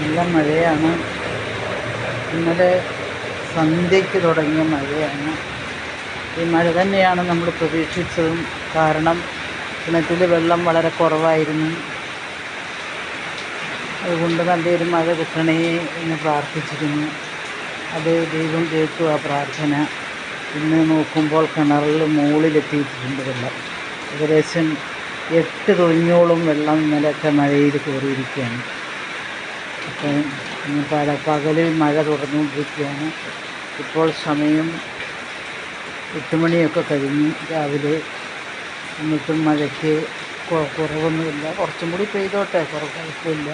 നല്ല മഴയാണ്. ഇന്നലെ സന്ധ്യയ്ക്ക് തുടങ്ങിയ മഴയാണ്. ഈ മഴ തന്നെയാണ് നമ്മൾ പ്രതീക്ഷിച്ചതും. കാരണം കിണറ്റിൽ വെള്ളം വളരെ കുറവായിരുന്നു. അതുകൊണ്ട് നല്ലൊരു മഴ കിട്ടണേ എന്ന് പ്രാർത്ഥിച്ചിരുന്നു. അത് ദൈവം കേട്ടു ആ പ്രാർത്ഥന. ഇന്ന് നോക്കുമ്പോൾ കിണറിൽ മുകളിലെത്തിയിട്ടുണ്ട് വെള്ളം. ഏകദേശം എട്ട് തൊഴിഞ്ഞോളം വെള്ളം ഇന്നലെയൊക്കെ മഴയിൽ കയറിയിരിക്കുകയാണ് പല പകൽ മഴ തുടർന്നുകൊണ്ടിരിക്കുകയാണ്. ഇപ്പോൾ സമയം എട്ട് മണിയൊക്കെ കഴിഞ്ഞു രാവിലെ എന്നിട്ടും മഴയ്ക്ക് കുറവൊന്നുമില്ല. കുറച്ചും കൂടി പെയ്തോട്ടെ കുഴപ്പമില്ല.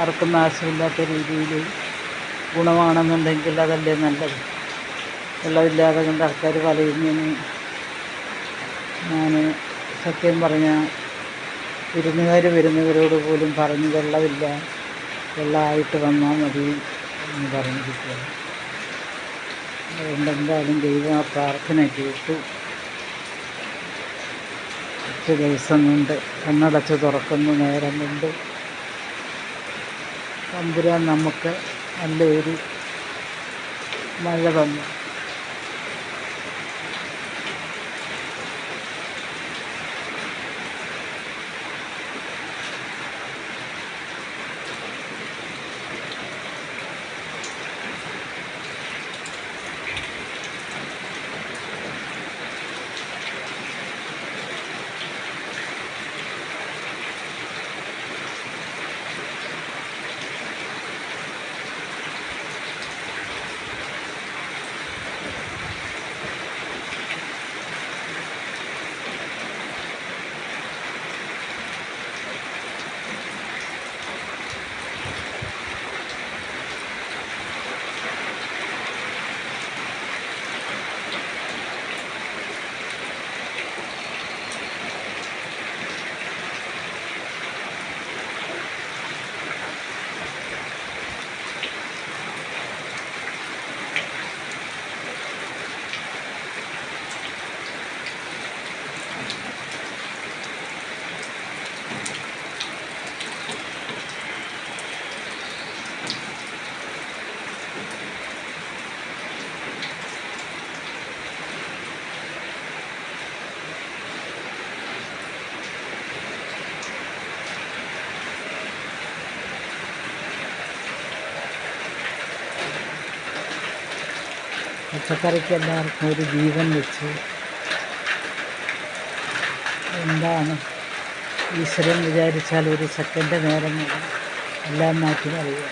ആർക്കും നാശമില്ലാത്ത രീതിയിൽ ഗുണമാണെന്നുണ്ടെങ്കിൽ അതല്ലേ നല്ലത്. വെള്ളമില്ലാതെ കൊണ്ട് ആൾക്കാർ വലയുന്നതിന് ഞാൻ സത്യം പറഞ്ഞാൽ വിരുന്നുകാർ വരുന്നവരോട് പോലും പറഞ്ഞ് വെള്ളമില്ല. വെള്ളമായിട്ട് വന്നാൽ മതി എന്ന് പറഞ്ഞിരിക്കുകയാണ്. അതുകൊണ്ടെന്തായാലും ദൈവം ആ പ്രാർത്ഥന കേട്ടു. കുറച്ച് ദിവസം കൊണ്ട് കണ്ണടച്ച് തുറക്കുന്ന നേരം കൊണ്ട്. തമ്പുരാൻ നമുക്ക് നല്ലൊരു മഴ തന്നു. പച്ചക്കറിക്ക് എല്ലാവർക്കും ഒരു ജീവൻ വെച്ച് എന്താണ്? ഈശ്വരൻ വിചാരിച്ചാൽ ഒരു സെക്കൻഡ് നേരം എല്ലാം മാറ്റി അറിയാം